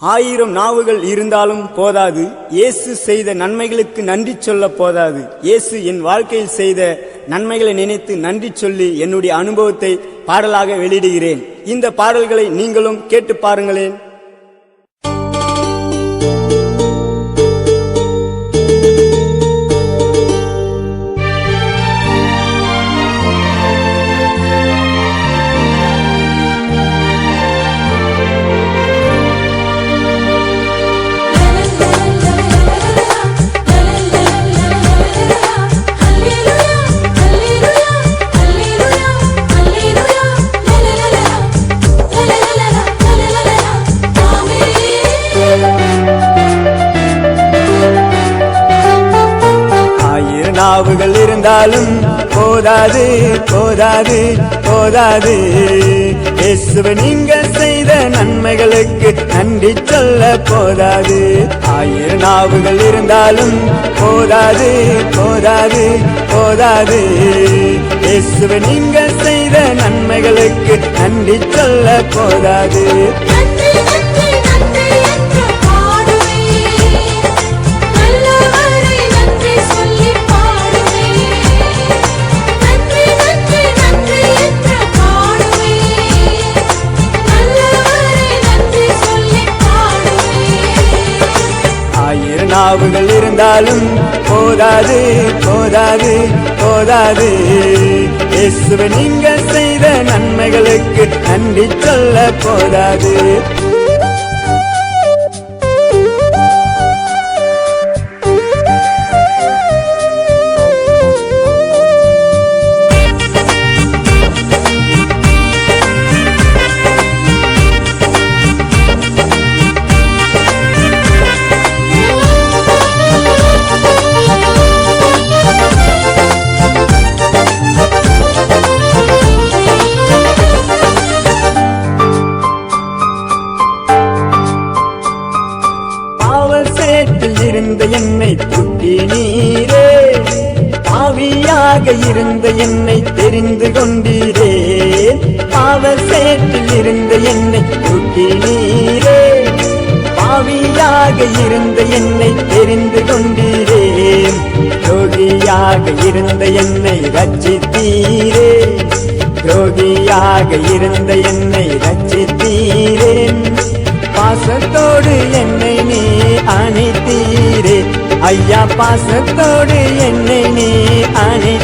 ஆயிரம் நாவுகள் இருந்தாலும் போதாது. இயேசு செய்த நன்மைகளுக்கு நன்றி சொல்ல போதாது. இயேசு என் வாழ்க்கையில் செய்த நன்மைகளை நினைத்து நன்றி சொல்லி என்னுடைய அனுபவத்தை பாடலாக வெளியிடுகிறேன். இந்த பாடல்களை நீங்களும் கேட்டு பாருங்களேன். இருந்தாலும் போதாது போதாது போதாது. இயேசுவை நீங்கள் செய்த நன்மைகளுக்கு நன்றி சொல்ல போதாது. ஆயிரம் நாவுகள் இருந்தாலும் போதாது போதாது போதாது. இயேசுவை நீங்கள் செய்த நன்மைகளுக்கு நன்றி சொல்ல போதாது. இரு நாவுகள் இருந்தாலும் போதாது போதாது போதாது. இயேசுவை நீங்கள் செய்த நன்மைகளுக்கு நன்றி சொல்ல போதாது. துட்டி நீரே. ஆவியாக இருந்த என்னை தெரிந்து கொண்டீரே. பாவ சேற்றில் இருந்த என்னை துட்டி நீரே. ஆவியாக இருந்த என்னை தெரிந்து கொண்டீரே. ரோகியாக இருந்த என்னை ரச்சித்தீரே ரோகியாக இருந்த என்னை ரச்சித்தீரேன் பாசத்தோடு என்னை நீ அணித்தீரே. ஐயா பாசத்தோடு என்னை நீ அணி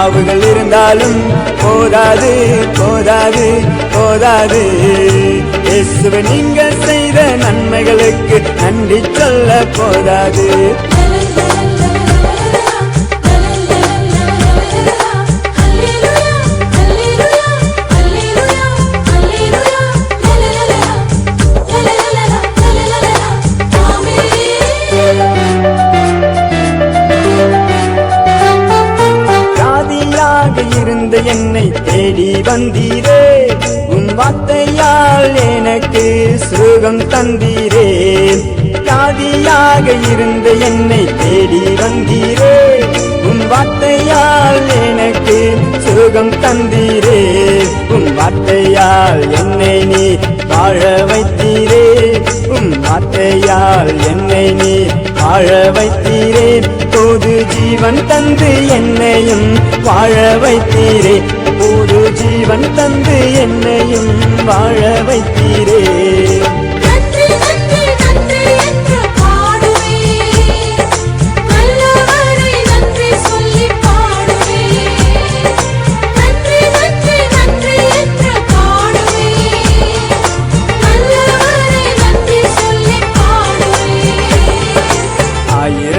ஆயிரம் இருந்தாலும் போதாது போதாது போதாது. இயேசுவை நீங்கள் செய்த நன்மைகளுக்கு நன்றி சொல்ல போதாது. என்னை தேடி வந்தீரே. உன் வார்த்தையால் எனக்கு சுகம் தந்தீரே. காதியாக இருந்த என்னை தேடி வந்தீரே. உன் வார்த்தையால் எனக்கு சுகம் தந்தீரே. உன் வார்த்தையால் என்னை நீ வாழ வைத்தீரே. உன் வார்த்தையால் என்னை நீ வாழ வைத்தீரே. போது ஜீவன் தந்து என்னையும் வாழ வைத்தீரே. ஜீவன் தந்து என்னையும் வாழ வைத்தீரே.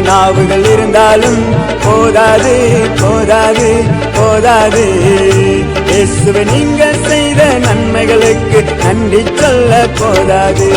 நாவுகள் இருந்தாலும் போதாது போதாது போதாது. இயேசுவை நீங்கள் செய்த நன்மைகளுக்கு நன்றி சொல்ல போதாது.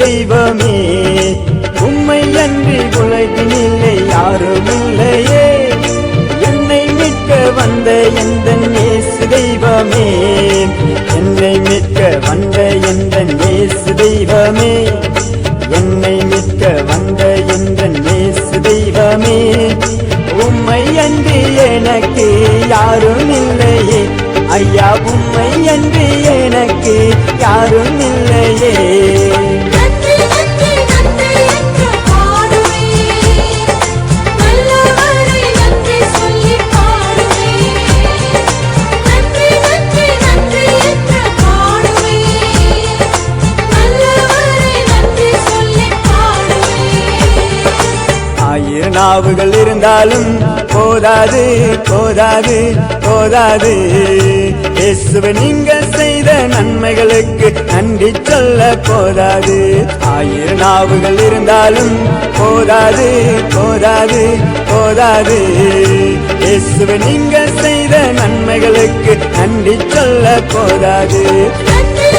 தெய்வமே. உம்மை அன்றி உலகில் இல்லை யாரும் இல்லையே. என்னை மீட்க வந்த எந்த நேசு தெய்வமே? என்னை மீட்க வந்த எந்த நேசு தெய்வமே? என்னை மீட்க வந்த எந்த நேசு தெய்வமே? உம்மை அன்றி எனக்கு யாரும் இல்லையே. ஐயா உம்மை அன்றி எனக்கு யாரும் இல்லையே. ஆயிரம் இருந்தாலும் போதாது போதாது போதாது. இயேசுவை நீங்கள் செய்த நன்மைகளுக்கு நன்றி சொல்ல போதாது. ஆயிரம் நாவுகள் இருந்தாலும் போதாது போதாது போதாது. இயேசுவை நீங்கள் செய்த நன்மைகளுக்கு நன்றி சொல்ல போதாது. நன்றி